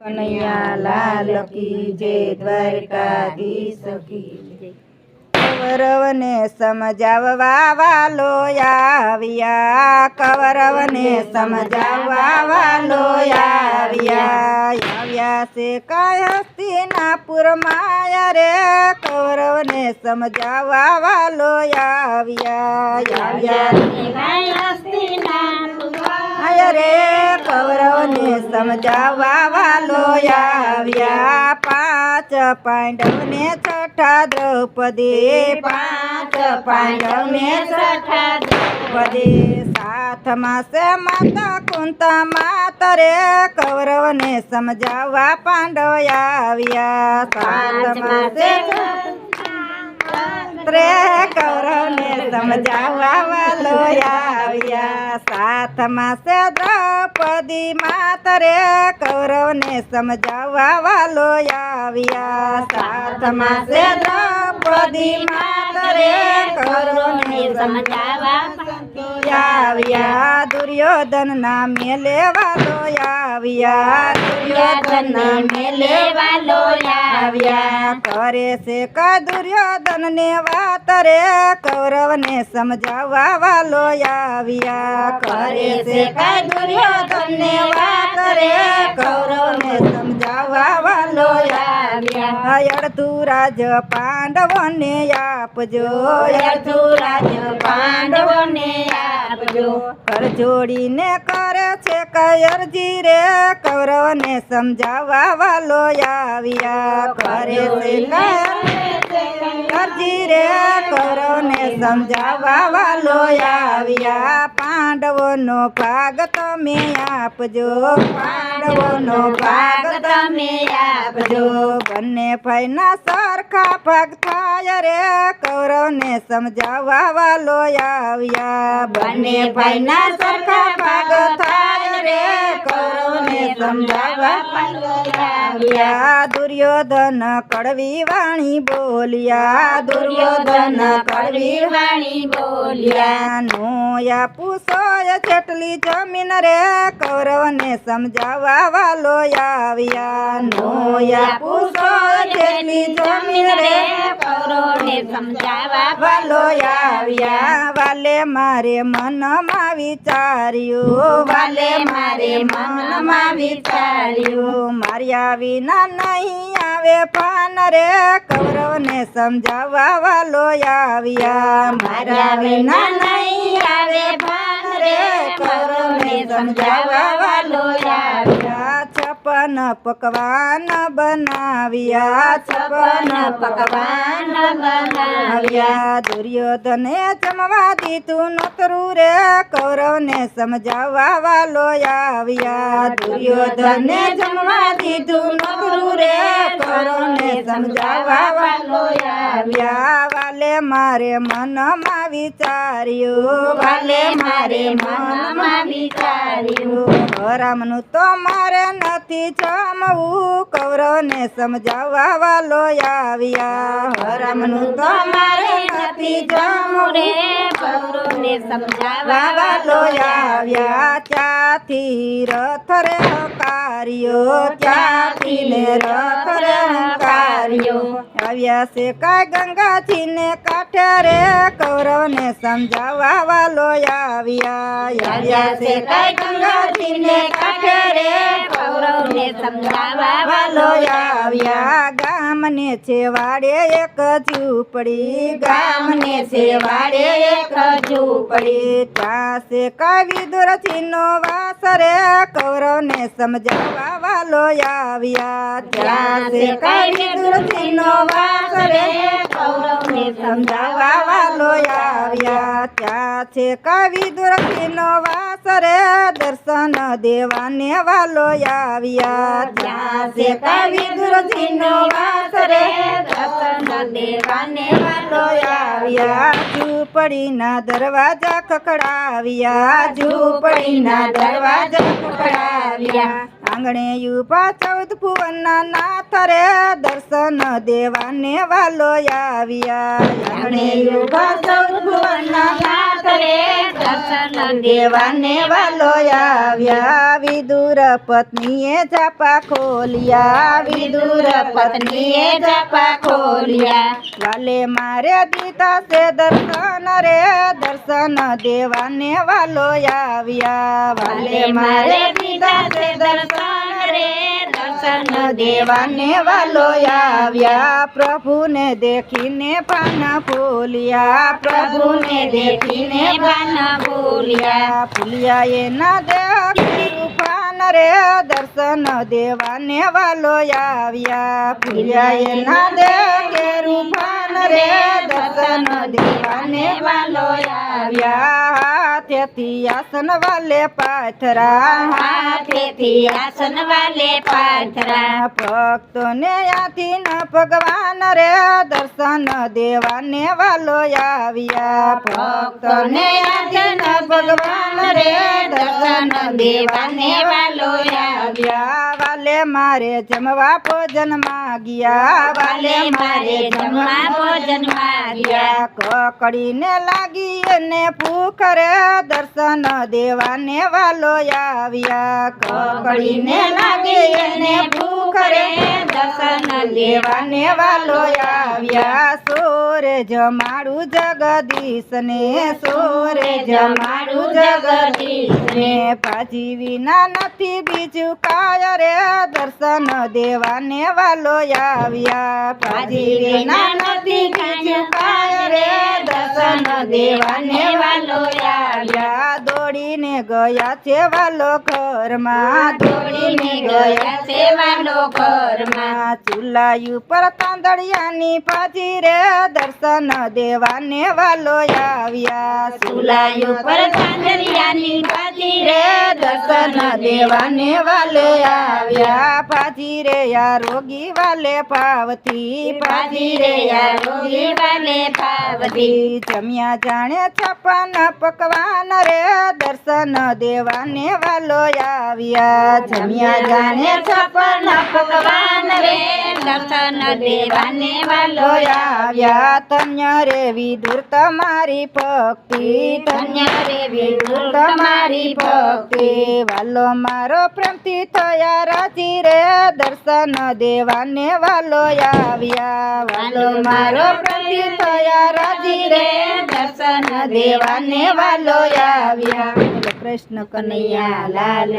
કનૈયા લાલ કી જય દ્વારકાધીશ કી જય કૌરવને સમજાવવા વાલો આવ્યા કૌરવને સમજાવવા વાલો આવ્યા આવ્યા છે કાય હસ્તિનાપુર માયા રે કૌરવને સમજાવવા વાલો આવ્યા આવ્યા આય રે કૌરવને સમજાવવા વાલો આવ્યા. પાંચ પાંડવને છઠ્ઠા દ્રૌપદી પાંચ પાંડવને છઠ્ઠા દ્રૌપદી. સાથમાં છે માતા કુંતા માતા રે કૌરવને સમજાવવા પાંડવ આવ્યા. સાથમાં છે ત્રે કૌરવને સમજાવવા વાલો આવ્યા. સાથમાં છે દ્રૌપદી માતરે કૌરવને સમજાવવા વાલો આવ્યા. સાથમાં છે દ્રૌપદી માતરે કૌરવને આવ્યા દુર્યોધન ના મેલે વાલો આવ્યા દુર્યોધન મેલે આવ્યા. કરે છે કા દુર્યોધન ને વાત રે? કૌરવ ને સમજાવવા વાલો આવ્યા. કરે છે કા દુર્યોધન ને વાત રે? કૌરવ ને વાલો અડધું રાજ પાંડવોને આપજો અડધું રાજ પાંડવોને આપજો. કર જોડીને કરે છે કયરજી રે કૌરવને સમજાવવા વાલો આવ્યા. કરે છે કરજી રે કૌરવને સમજાવવા વાલો આવ્યા. પાંડવોનો ભાગ તમે આપજો પાંડવોનો ભાગ તમે આપજો. બંને ભાઈના સરખા ભાગ થાય રે કૌરવને સમજાવવા વાલો આવ્યા. બંને ભાઈના સરખા ભાગ સમજાવવા દુર્યોધન કડવી વાણી બોલ્યા. દુર્યોધન કડવી વાણી બોલ્યા. નો પૂછોય જેટલી જમીન રે કૌરવને સમજાવવા વાલો આવ્યા. નો પૂછો જેટલી જમીન રે કૌરવને સમજાવવા વાલો આવ્યા. વાલે મારે મનમાં વિચાર્યું. વાલે મારે મનમાં માર્યા વિના નહીં આવે પાન રે કૌરવને સમજાવવા વાલો આવ્યા. માર્યા વિના નહીં આવે પાન રે કૌરવને સમજાવવા છપન પકવાન બનાવ્યા છપન પકવાન બનાવ્યા. દુર્યોધને જમવા દીધું નોતરું રે, કૌરવને સમજાવવા વાલો આવ્યા. દુર્યોધને જમવા દીધું નોતરું રે, કૌરવને સમજાવવા વાલો આવ્યા. વાલે મારે મનમાં વિચાર્યું, વાલે મારે મનમાં વિચાર્યું. રામનું તો મારે નથી જમવું, કૌરવને સમજાવવા વાલો આવ્યા. રામનું તો મારે નથી જમવું રે. કૌરવને સમજાવવા વાલો આવ્યા. ત્યાંથી રથ રે હકાર્યો ત્યાંથી ને રથ રે હકાર્યો આવ્યા છે કાય ગંગાજી ને કાંઠે રે. કૌરવને સમજાવવા વાલો આવ્યા. આવ્યા છે કાય ગંગાજી ને કાંઠે રે. કૌરવને સમજાવવા વાલો ગામને છે વાડે એક ઝૂંપડી. ગામને છેવાડે એક ઝૂંપડી. છે કવિ દુરથીનો વાસરે કૌરવને સમજાવવા વાલો આવ્યા. ચાસે છે કવિ દુરથીનો વાસરે કૌરવને સમજાવવા વાલો આવ્યા. ત્યાં છે કવિ દુરથીનો વાસરે દર્શન દેવાને વાલો આવ્યા. ત્યાં છે કવિ દુરથીનો વાસ રે દર્શન દેવાને વાલો આવ્યા. ઝૂંપડીના દરવાજા ખખડાવ્યા. ઝૂંપડીના દરવાજા ખખડાવ્યા. આંગણે યુપા ચૌદ ભુવનના નાથ રે દર્શન દેવાને વાલો આવ્યા. આંગણે યુપા ચૌદ ભુવનના દેવાને વાલો આવ્યા. વિદુર પત્નીએ જાપા ખોલ્યા. વિદુર પત્નીએ જાપા ખોલ્યા. વાલે મારે દીતા છે દર્શન રે. દર્શન દેવાને વાલો આવ્યા. વાલે મારે દીતા છે દર્શન દર્શન દેવાને વાલો આવ્યા. પ્રભુને દેખીને પાન ફૂલિયા પ્રભુને દેખીને પાન ભૂલ્યા ફૂલિયા એના દેખી પાન રે દર્શન દેવાને વાલો આવ્યા. ફૂલિયા એના દેખે રૂપાન રે દર્શન દેવાને વાલો આવ્યા. હાથેથી આસન વાલે પાથરા, હાથેથી આસન વાલે પાથરા. ભક્તોને આથી ન ભગવાન રે, દર્શન દેવાને વાલો આવ્યા. ભક્તોને આથી ન ભગવાન રે, દર્શન દેવાને વાલો આવ્યા. વાલે મારે જમવા ભોજન માગ્યા વાલે મારે જમવા ભોજન માગ્યા કકડીને લાગી એને ભૂખરે દર્શન દેવાને વાલો આવ્યા. કકડીને લાગી એને ભૂખરે દર્શન દેવાને વાલો આવ્યા. સોરે જમાડું જગદીશને સોરે જમાડું જગદીશને. પાજી વિના નથી બીજું કાય રે. દર્શન દેવાને વાલો આવ્યા. પાજી વિના નથી રે દર્શન દેવાને વાલો આવ્યા દોડીને ગયા છે વાલો ઘરમાં દોડીને ગયા છે ઘરમાં ચૂલા ઉપર તાંદળિયાની પાજી રે દર્શન દેવાને વાલો આવ્યા. ચૂલાઈ ઉપર ચાંદરિયાની બાજી રે દર્શન દેવાને વાલે આવ્યા. પાછી રે યા રોગી વાલે પાવતી, પાછી રે યા રોગી વાલે પાવતી. જમ્યા જાણે છપ્પન પકવાન રે દર્શન દેવાને વાલો આવ્યા. જમ્યા જાને છપન ભગવાન રે દર્શન દેવાને વાલો આવ્યા. તન્ય રે વિદુર તમારી ભક્તિ. ધન્ય રે વિદુર તમારી ભક્તિ. વાલો મારો પ્રેમથી થયા રાજી રે. દર્શન દેવાને વાલો આવ્યા. વાલો મારો પ્રતિ થયા રાજી રે. દર્શન દેવાને વાલો આવ્યા. કૃષ્ણ કનૈયા, લાલ